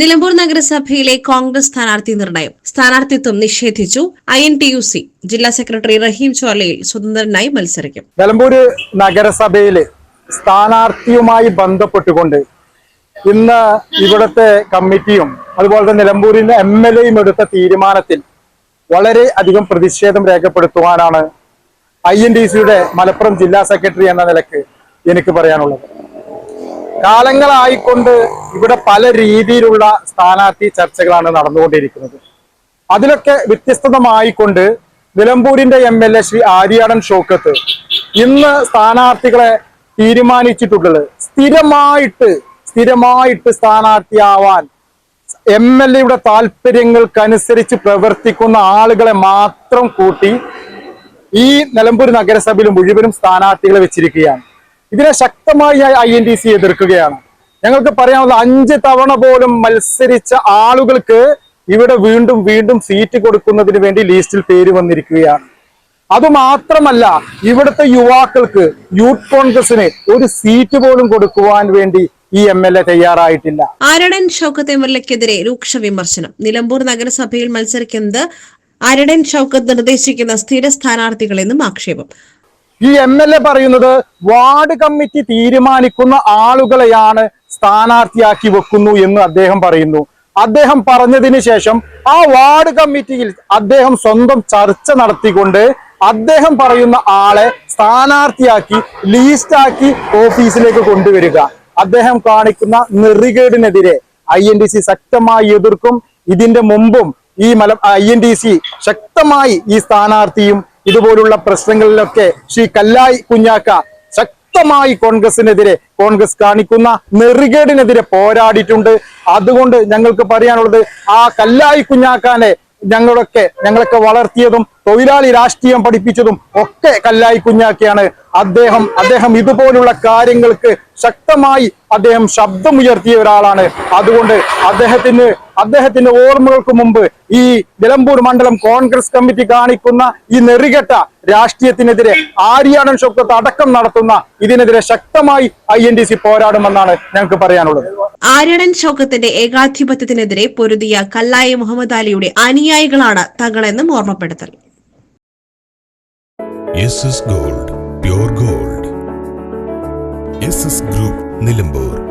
നിലമ്പൂർ നഗരസഭയിലെ കോൺഗ്രസ് സ്ഥാനാർത്ഥി നിർണയം. സ്ഥാനാർത്ഥിത്വം നിഷേധിച്ചു. I N T U C ജില്ലാ സെക്രട്ടറി റഹീം ചോലയിൽ സ്വതന്ത്രനായി മത്സരിക്കും. നിലമ്പൂര് നഗരസഭയിൽ സ്ഥാനാർത്ഥിയുമായി ബന്ധപ്പെട്ടുകൊണ്ട് ഇന്ന് ഇവിടുത്തെ കമ്മിറ്റിയും അതുപോലെ തന്നെ നിലമ്പൂരിന്റെ എം എൽ എയും എടുത്ത തീരുമാനത്തിൽ വളരെ അധികം പ്രതിഷേധം രേഖപ്പെടുത്തുവാനാണ് ഐ എൻ ഡി സിയുടെ മലപ്പുറം ജില്ലാ സെക്രട്ടറി എന്ന നിലയ്ക്ക് എനിക്ക് പറയാനുള്ളത്. കാലങ്ങളായിക്കൊണ്ട് ഇവിടെ പല രീതിയിലുള്ള സ്ഥാനാർത്ഥി ചർച്ചകളാണ് നടന്നുകൊണ്ടിരിക്കുന്നത്. അതിലൊക്കെ വ്യത്യസ്തമായിക്കൊണ്ട് നിലമ്പൂരിന്റെ M L A Shri Aryadan Shoukath ഇന്ന് സ്ഥാനാർത്ഥികളെ തീരുമാനിച്ചിട്ടുള്ളത് സ്ഥിരമായിട്ട് സ്ഥിരമായിട്ട് സ്ഥാനാർത്ഥിയാവാൻ എം എൽ എയുടെ താല്പര്യങ്ങൾക്കനുസരിച്ച് പ്രവർത്തിക്കുന്ന ആളുകളെ മാത്രം കൂട്ടി ഈ നിലമ്പൂർ നഗരസഭയിൽ മുഴുവനും സ്ഥാനാർത്ഥികളെ വെച്ചിരിക്കുകയാണ്. ഇതിനെ ശക്തമായി ഐ എൻ ഡി സി എതിർക്കുകയാണ്. ഞങ്ങൾക്ക് പറയാനുള്ള അഞ്ച് തവണ പോലും മത്സരിച്ച ആളുകൾക്ക് ഇവിടെ വീണ്ടും വീണ്ടും സീറ്റ് കൊടുക്കുന്നതിന് വേണ്ടി ലിസ്റ്റിൽ പേര് വന്നിരിക്കുകയാണ്. അതുമാത്രമല്ല ഇവിടുത്തെ യുവാക്കൾക്ക് യൂത്ത് കോൺഗ്രസിന് ഒരു സീറ്റ് പോലും കൊടുക്കുവാൻ വേണ്ടി ഈ എം എൽ എ തയ്യാറായിട്ടില്ല. ആരടൻ ഷൗക്കത്ത് എം രൂക്ഷ വിമർശനം. നിലമ്പൂർ നഗരസഭയിൽ മത്സരിക്കുന്നത് ആരടൻ ഷൗക്കത്ത് നിർദ്ദേശിക്കുന്ന സ്ഥിര സ്ഥാനാർത്ഥികളെന്നും ആക്ഷേപം. ഈ എം എൽ എ പറയുന്നത് വാർഡ് കമ്മിറ്റി തീരുമാനിക്കുന്ന ആളുകളെയാണ് സ്ഥാനാർത്ഥിയാക്കി വെക്കുന്നു എന്ന് അദ്ദേഹം പറയുന്നു. അദ്ദേഹം പറഞ്ഞതിന് ശേഷം ആ വാർഡ് കമ്മിറ്റിയിൽ അദ്ദേഹം സ്വന്തം ചർച്ച നടത്തിക്കൊണ്ട് അദ്ദേഹം പറയുന്ന ആളെ സ്ഥാനാർത്ഥിയാക്കി ലീസ്റ്റാക്കി ഓഫീസിലേക്ക് കൊണ്ടുവരിക. അദ്ദേഹം കാണിക്കുന്ന നെറികേടിനെതിരെ ഐ എൻ ഡി സി ശക്തമായി എതിർക്കും. ഇതിന്റെ മുമ്പും ഈ മല ഐ എൻ ഡി സി ശക്തമായി ഈ സ്ഥാനാർത്ഥിയും ഇതുപോലുള്ള പ്രശ്നങ്ങളിലൊക്കെ ശ്രീ കല്ലായി കുഞ്ഞാക്ക ശക്തമായി കോൺഗ്രസിനെതിരെ കോൺഗ്രസ് കാണിക്കുന്ന നെറികേടിനെതിരെ പോരാടിയിട്ടുണ്ട്. അതുകൊണ്ട് ഞങ്ങൾക്ക് പറയാനുള്ളത് ആ കല്ലായി കുഞ്ഞാക്കാനെ ഞങ്ങളൊക്കെ ഞങ്ങളൊക്കെ വളർത്തിയതും തൊഴിലാളി രാഷ്ട്രീയം പഠിപ്പിച്ചതും ഒക്കെ കല്ലായി കുഞ്ഞാക്കിയാണ് അദ്ദേഹം. അദ്ദേഹം ഇതുപോലുള്ള കാര്യങ്ങൾക്ക് ശക്തമായി അദ്ദേഹം ശബ്ദമുയർത്തിയ ഒരാളാണ്. അതുകൊണ്ട് അദ്ദേഹത്തിന് അദ്ദേഹത്തിന്റെ ഓർമ്മകൾക്ക് മുമ്പ് ഈ നിലമ്പൂർ മണ്ഡലം കോൺഗ്രസ് കമ്മിറ്റി കാണിക്കുന്ന ഈ നെറികെട്ട രാഷ്ട്രീയത്തിനെതിരെ ആര്യാടൻ ഷൊക്കത്ത് അടക്കം നടത്തുന്ന ഇതിനെതിരെ ശക്തമായി ഐ പോരാടുമെന്നാണ് ഞങ്ങൾക്ക് പറയാനുള്ളത്. ആര്യടൻ ചോക്കത്തിന്റെ ഏകാധിപത്യത്തിനെതിരെ പൊരുതിയ കല്ലായ മുഹമ്മദ് അലിയുടെ അനുയായികളാണ് തങ്ങളെന്നും ഓർമ്മപ്പെടുത്തൽ. Gold gold. ഗ്രൂപ്പ് നിലമ്പൂർ.